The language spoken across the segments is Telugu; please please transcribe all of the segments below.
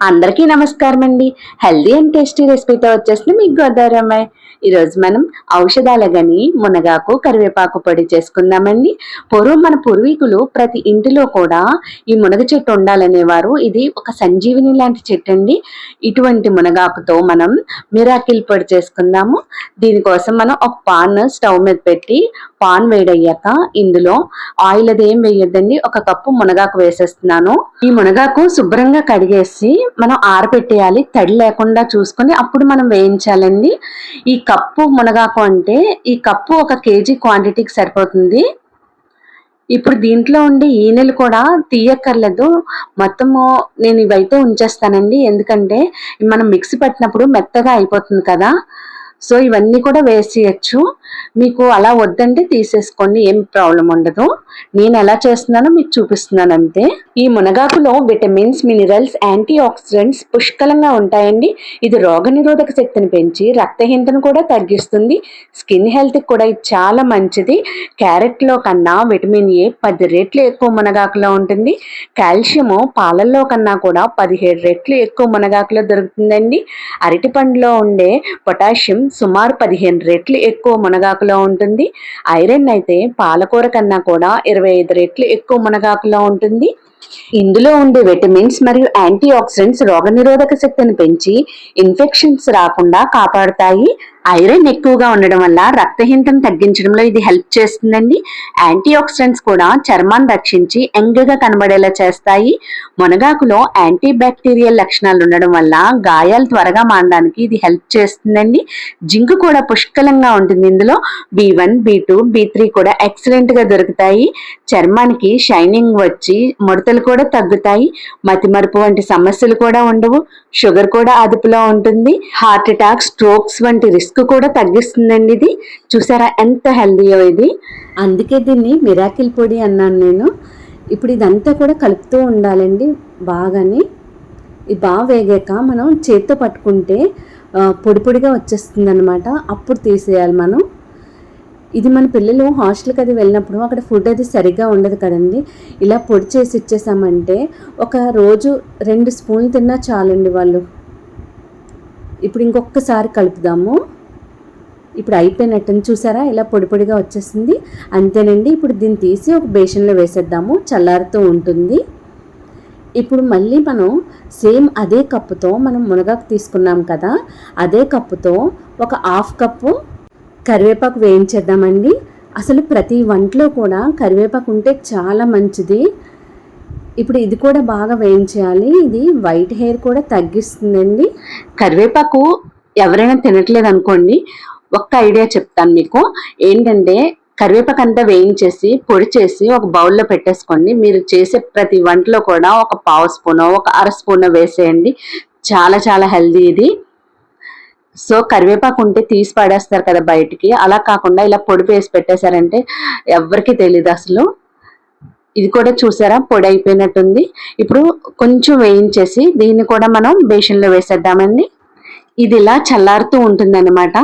అందరికీ నమస్కారం అండి హెల్దీ అండ్ టేస్టీ రెసిపీతో వచ్చేసింది మీకు గోదావరి అమ్మాయి. ఈరోజు మనం ఔషధాల గని మునగాకు కరివేపాకు పొడి చేసుకుందామండి. పూర్వం మన పూర్వీకులు ప్రతి ఇంటిలో కూడా ఈ మునగ చెట్టు ఉండాలనేవారు. ఇది ఒక సంజీవిని లాంటి చెట్టు అండి ఇటువంటి మునగాకుతో మనం మిరాకిల్ పొడి చేసుకుందాము. దీనికోసం మనం ఒక పాన్ స్టవ్ మీద పెట్టి పాన్ వేడయ్యాక ఇందులో ఆయిల్ అది ఏం వేయొద్దండి? ఒక కప్పు మునగాకు వేసేస్తున్నాను. ఈ మునగాకు శుభ్రంగా కడిగేసి మనం ఆరబెట్టేయాలి తడి లేకుండా చూసుకొని అప్పుడు మనం వేయించాలండి. ఈ కప్పు మునగాకు అంటే ఈ కప్పు ఒక కేజీ క్వాంటిటీకి సరిపోతుంది. ఇప్పుడు దీంట్లో ఉండే ఈనెలు కూడా తీయక్కర్లేదు. మొత్తము నేను ఇవైతే ఉంచేస్తానండి. ఎందుకంటే మనం మిక్సీ పట్టినప్పుడు మెత్తగా అయిపోతుంది కదా. సో ఇవన్నీ కూడా వేసేయచ్చు మీకు అలా వద్దంటే తీసేసుకోండి ఏం ప్రాబ్లం ఉండదు. నేను ఎలా చేస్తున్నానో మీకు చూపిస్తున్నాను అంతే. ఈ మునగాకులో విటమిన్స్ మినరల్స్ యాంటీ ఆక్సిడెంట్స్ పుష్కలంగా ఉంటాయండి. ఇది రోగనిరోధక శక్తిని పెంచి రక్తహీనతను కూడా తగ్గిస్తుంది. స్కిన్ హెల్త్కి కూడా ఇది చాలా మంచిది. క్యారెట్లో కన్నా విటమిన్ ఏ పది రెట్లు ఎక్కువ మునగాకులో ఉంటుంది. కాల్షియము పాలల్లో కన్నా కూడా పదిహేడు రెట్లు ఎక్కువ మునగాకులో దొరుకుతుందండి. అరటి పండులో ఉండే పొటాషియం సుమారు పదిహేను రెట్లు ఎక్కువ మునగాకులో ఉంటుంది. ఐరన్ అయితే పాలకూర కన్నా కూడా ఇరవై ఐదు రెట్లు ఎక్కువ మునగాకులో ఉంటుంది. ఇందులో ఉండే విటమిన్స్ మరియు యాంటీ ఆక్సిడెంట్స్ రోగనిరోధక శక్తిని పెంచి ఇన్ఫెక్షన్స్ రాకుండా కాపాడుతాయి. ఐరన్ ఎక్కువగా ఉండడం వల్ల రక్తహీనతను తగ్గించడంలో ఇది హెల్ప్ చేస్తుందండి. యాంటీ ఆక్సిడెంట్స్ కూడా చర్మాన్ని రక్షించి ఎంగగా కనబడేలా చేస్తాయి. మునగాకులో యాంటీ బ్యాక్టీరియల్ లక్షణాలు ఉండడం వల్ల గాయాలు త్వరగా మానడానికి ఇది హెల్ప్ చేస్తుందండి. జింక్ కూడా పుష్కలంగా ఉంటుంది ఇందులో. B one B two B three కూడా ఎక్సలెంట్గా దొరుకుతాయి. చర్మానికి షైనింగ్ వచ్చి ముడతలు కూడా తగ్గుతాయి మతిమరుపు వంటి సమస్యలు కూడా ఉండవు షుగర్ కూడా అదుపులో ఉంటుంది హార్ట్ అటాక్ స్ట్రోక్స్ వంటి రిస్క్ కూడా తగ్గిస్తుందండి ఇది. చూసారా ఎంత హెల్దీయో ఇది. అందుకే దీన్ని మిరాకిల్ పొడి అన్నాను నేను. ఇప్పుడు ఇదంతా కూడా కలుపుతూ ఉండాలండి బాగాని. ఇది బాగా వేగాక మనం చేత్తో పట్టుకుంటే పొడి పొడిగా వచ్చేస్తుంది అనమాట అప్పుడు తీసేయాలి మనం. ఇది మన పిల్లలు హాస్టల్కి అది వెళ్ళినప్పుడు అక్కడ ఫుడ్ అది సరిగ్గా ఉండదు కదండి. ఇలా పొడి చేసి ఇచ్చేసామంటే ఒక రోజు రెండు స్పూన్లు తిన్నా చాలండి వాళ్ళు. ఇప్పుడు ఇంకొకసారి కలుపుదాము. ఇప్పుడు అయిపోయినట్టు చూసారా? ఇలా పొడి పొడిగా వచ్చేసింది. అంతేనండి ఇప్పుడు దీన్ని తీసి ఒక బేషన్లో వేసేద్దాము. చల్లారుతూ ఉంటుంది. ఇప్పుడు మళ్ళీ మనం సేమ్ అదే కప్పుతో మనం మునగాకు తీసుకున్నాం కదా అదే కప్పుతో ఒక హాఫ్ కప్పు కరివేపాకు వేయించేద్దామండి. అసలు ప్రతి వంటలో కూడా కరివేపాకు ఉంటే చాలా మంచిది. ఇప్పుడు ఇది కూడా బాగా వేయించేయాలి. ఇది వైట్ హెయిర్ కూడా తగ్గిస్తుందండి. కరివేపాకు ఎవరైనా తినట్లేదు అనుకోండి ఒక్క ఐడియా చెప్తాను మీకు. ఏంటంటే కరివేపాకు అంతా వేయించేసి పొడి చేసి ఒక బౌల్లో పెట్టేసుకోండి. మీరు చేసే ప్రతి వంటలో కూడా ఒక పావు స్పూన్ ఒక అర స్పూన్ వేసేయండి. చాలా చాలా హెల్దీ ఇది. సో కరివేపాకు ఉంటే తీసి పడేస్తారు కదా బయటికి. అలా కాకుండా ఇలా పొడి వేసి పెట్టేశారంటే ఎవరికి తెలియదు అసలు. ఇది కూడా చూసారా? పొడి అయిపోయినట్టుంది. ఇప్పుడు కొంచెం వేయించేసి దీన్ని కూడా మనం బేషన్లో వేసేద్దామండి. ఇది ఇలా చల్లారుతూ ఉంటుందన్నమాట.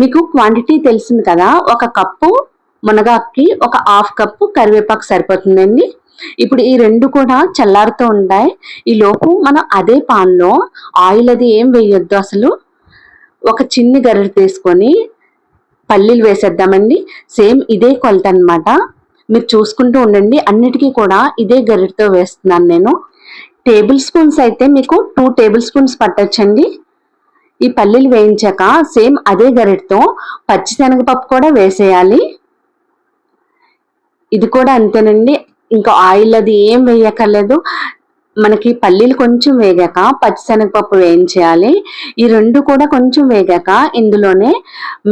మీకు క్వాంటిటీ తెలిసింది కదా ఒక కప్పు మునగాకి ఒక హాఫ్ కప్పు కరివేపాకు సరిపోతుందండి. ఇప్పుడు ఈ రెండు కూడా చల్లారుతూ ఉంటాయి. ఈ లోపు మనం అదే పాన్లో ఆయిల్ అది ఏం వేయొద్దు అసలు. ఒక చిన్ని గరిటె తీసుకొని పల్లీలు వేసేద్దామండి. సేమ్ ఇదే కొలత అన్నమాట. మీరు చూసుకుంటూ ఉండండి. అన్నిటికీ కూడా ఇదే గరిటెతో వేస్తున్నాను నేను. టేబుల్ స్పూన్స్ అయితే మీకు టూ టేబుల్ స్పూన్స్ పట్టొచ్చండి. ఈ పల్లీలు వేయించాక సేమ్ అదే గరిటెతో పచ్చిశనగపప్పు కూడా వేసేయాలి. ఇది కూడా అంతేనండి. ఇంకా ఆయిల్ అది ఏం వేయక్కర్లేదు. మనకి పల్లీలు కొంచెం వేగాక పచ్చిశనగపప్పు వేయించేయాలి. ఈ రెండు కూడా కొంచెం వేగాక ఇందులోనే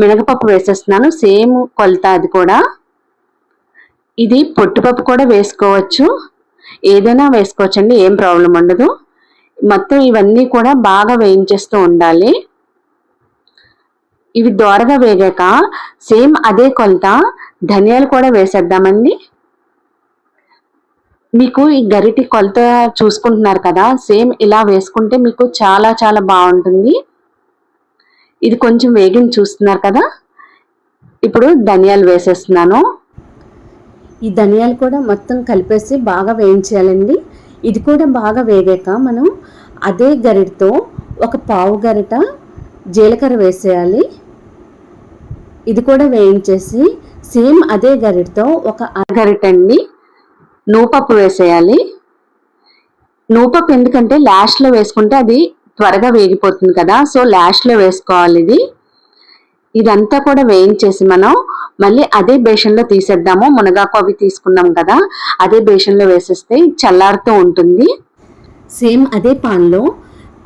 మినగపప్పు వేసేస్తున్నాను. సేమ్ కొలత అది కూడా. ఇది పొట్టుపప్పు కూడా వేసుకోవచ్చు. ఏదైనా వేసుకోవచ్చండి ఏం ప్రాబ్లం ఉండదు. మొత్తం ఇవన్నీ కూడా బాగా వేయించేస్తూ ఉండాలి. ఇవి దోరగా వేగాక సేమ్ అదే కొలత ధనియాలు కూడా వేసేద్దామండి. మీకు ఈ గరిటి కొలత చూసుకుంటున్నారు కదా సేమ్ ఇలా వేసుకుంటే మీకు చాలా చాలా బాగుంటుంది. ఇది కొంచెం వేగిన చూస్తున్నారు కదా ఇప్పుడు ధనియాలు వేసేస్తున్నాను. ఈ ధనియాలు కూడా మొత్తం కలిపేసి బాగా వేయించేయాలండి. ఇది కూడా బాగా వేగాక మనం అదే గరిటతో ఒక పావు గరిట జీలకర్ర వేసేయాలి. ఇది కూడా వేయించేసి సేమ్ అదే గరిటతో ఒక అరగరిట అండి నూపప్పు వేసేయాలి. నూపప్పు ఎందుకంటే లాస్ట్లో వేసుకుంటే అది త్వరగా వేగిపోతుంది కదా సో లాస్ట్లో వేసుకోవాలి ఇది. ఇదంతా కూడా వేయించేసి మనం మళ్ళీ అదే బేషన్లో తీసేద్దాము. మునగాకు అవి తీసుకున్నాం కదా అదే బేషన్లో వేసేస్తే చల్లారుతూ ఉంటుంది. సేమ్ అదే పాన్లో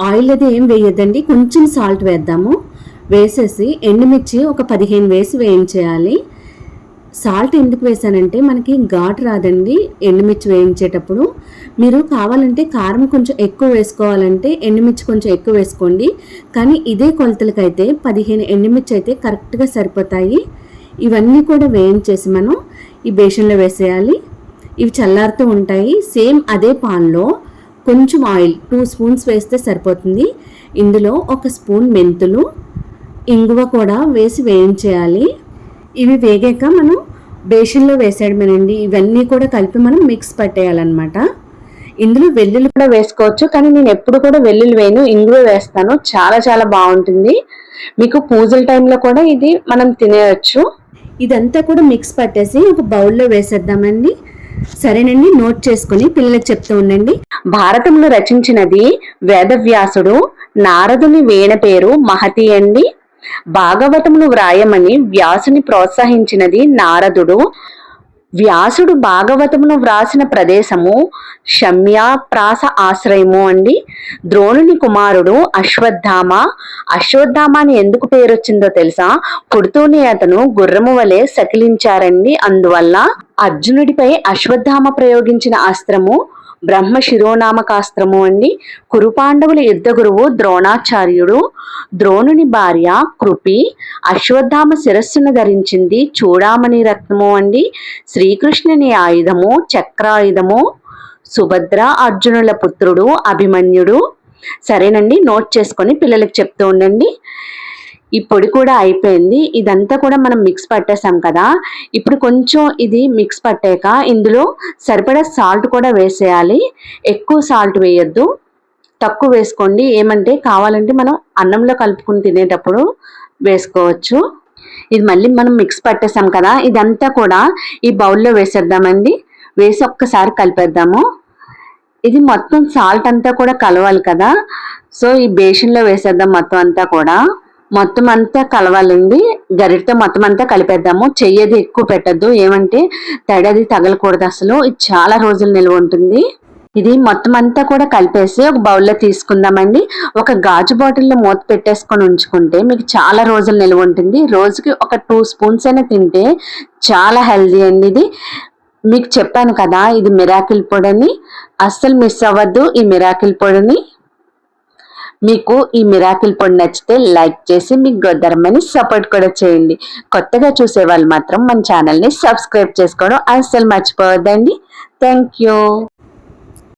ఆయిల్ అది ఏం వేయద్దండి కొంచెం సాల్ట్ వేద్దాము. వేసేసి ఎండుమిర్చి ఒక పదిహేను వేసి వేయించేయాలి. సాల్ట్ ఎందుకు వేసానంటే మనకి ఘాటు రాదండి ఎండుమిర్చి వేయించేటప్పుడు. మీరు కావాలంటే కారం కొంచెం ఎక్కువ వేసుకోవాలంటే ఎండుమిర్చి కొంచెం ఎక్కువ వేసుకోండి. కానీ ఇదే కొలతలకైతే పదిహేను ఎండుమిర్చి అయితే కరెక్ట్గా సరిపోతాయి. ఇవన్నీ కూడా వేయించేసి మనం ఈ బేషన్లో వేసేయాలి. ఇవి చల్లారుతూ ఉంటాయి. సేమ్ అదే పాన్లో కొంచెం ఆయిల్ టూ స్పూన్స్ వేస్తే సరిపోతుంది. ఇందులో ఒక స్పూన్ మెంతులు ఇంగువ కూడా వేసి వేయించేయాలి. ఇవి వేగాక మనం బేషన్లో వేసేయడమేనండి. ఇవన్నీ కూడా కలిపి మనం మిక్స్ పట్టేయాలన్నమాట. ఇందులో వెల్లుల్లి కూడా వేసుకోవచ్చు. కానీ నేను ఎప్పుడు కూడా వెల్లుల్లి వేయను. ఇంగువ వేస్తాను. చాలా చాలా బాగుంటుంది. మీకు పూజల టైంలో కూడా ఇది మనం తినేయచ్చు. ఇదంతా కూడా మిక్స్ పట్టేసి ఒక బౌల్లో వేసేద్దామండి. సరేనండి నోట్ చేసుకుని పిల్లలకు చెప్తూ ఉండండి. భారతంలో రచించినది వేదవ్యాసుడు. నారదుని వీణ పేరు మహతి అండి. భాగవతమును వ్రాయమని వ్యాసుని ప్రోత్సహించినది నారదుడు. వ్యాసుడు భాగవతమును వ్రాసిన ప్రదేశము ప్రాస ఆశ్రయము అండి. ద్రోణుని కుమారుడు అశ్వత్థామ. అశ్వత్థామ అని ఎందుకు పేరు వచ్చిందో తెలుసా? పుడుతూనే అతను గుర్రము వలె సకిలించారండి. అందువల్ల అర్జునుడిపై అశ్వత్థామ ప్రయోగించిన అస్త్రము బ్రహ్మ శిరోనామకాస్త్రము అండి. కురుపాండవుల యుద్ధ గురువు ద్రోణాచార్యుడు ద్రోణుని భార్య కృపి అశ్వత్థామ శిరస్సును ధరించింది చూడామణి రత్నము అండి. శ్రీకృష్ణుని ఆయుధము చక్రాయుధము సుభద్ర అర్జునుల పుత్రుడు అభిమన్యుడు. సరేనండి నోట్ చేసుకొని పిల్లలకు చెప్తూ ఉండండి. ఈ పొడి కూడా అయిపోయింది. ఇదంతా కూడా మనం మిక్స్ పట్టేసాం కదా. ఇప్పుడు కొంచెం ఇది మిక్స్ పట్టాక ఇందులో సరిపడా సాల్ట్ కూడా వేసేయాలి. ఎక్కువ సాల్ట్ వేయొద్దు. తక్కువ వేసుకోండి. ఏమంటే కావాలంటే మనం అన్నంలో కలుపుకుని తినేటప్పుడు వేసుకోవచ్చు. ఇది మళ్ళీ మనం మిక్స్ పట్టేసాం కదా. ఇదంతా కూడా ఈ బౌల్లో వేసేద్దామండి. వేసి ఒక్కసారి కలిపేద్దాము. ఇది మొత్తం సాల్ట్ అంతా కూడా కలవాలి కదా. సో ఈ బేషన్లో వేసేద్దాం మొత్తం అంతా కూడా. మొత్తం అంతా కలవాలండి. గరిటతో మొత్తం అంతా కలిపేద్దాము. చెయ్యేది ఎక్కువ పెట్టద్దు. ఏమంటే తడది తగలకూడదు అసలు. ఇది చాలా రోజులు నిల్వ ఉంటుంది. ఇది మొత్తం అంతా కూడా కలిపేసి ఒక బౌల్లో తీసుకుందామండి. ఒక గాజు బాటిల్లో మూత పెట్టేసుకొని ఉంచుకుంటే మీకు చాలా రోజులు నిల్వ ఉంటుంది. రోజుకి ఒక టూ స్పూన్స్ అయినా తింటే చాలా హెల్దీ అండి ఇది. మీకు చెప్పాను కదా ఇది మిరాకిల్ పొడిని. అస్సలు మిస్ అవ్వద్దు ఈ మిరాకిల్ పొడిని. మీకు ఈ మిరాకిల్ పొడి నచ్చితే లైక్ చేసి మీకు గొద్దరమని సపోర్ట్ కూడా చేయండి. కొత్తగా చూసే వాళ్ళు మాత్రం మన ఛానల్ని సబ్స్క్రైబ్ చేసుకోవడం అస్సలు మర్చిపోవద్దండి. Thank you.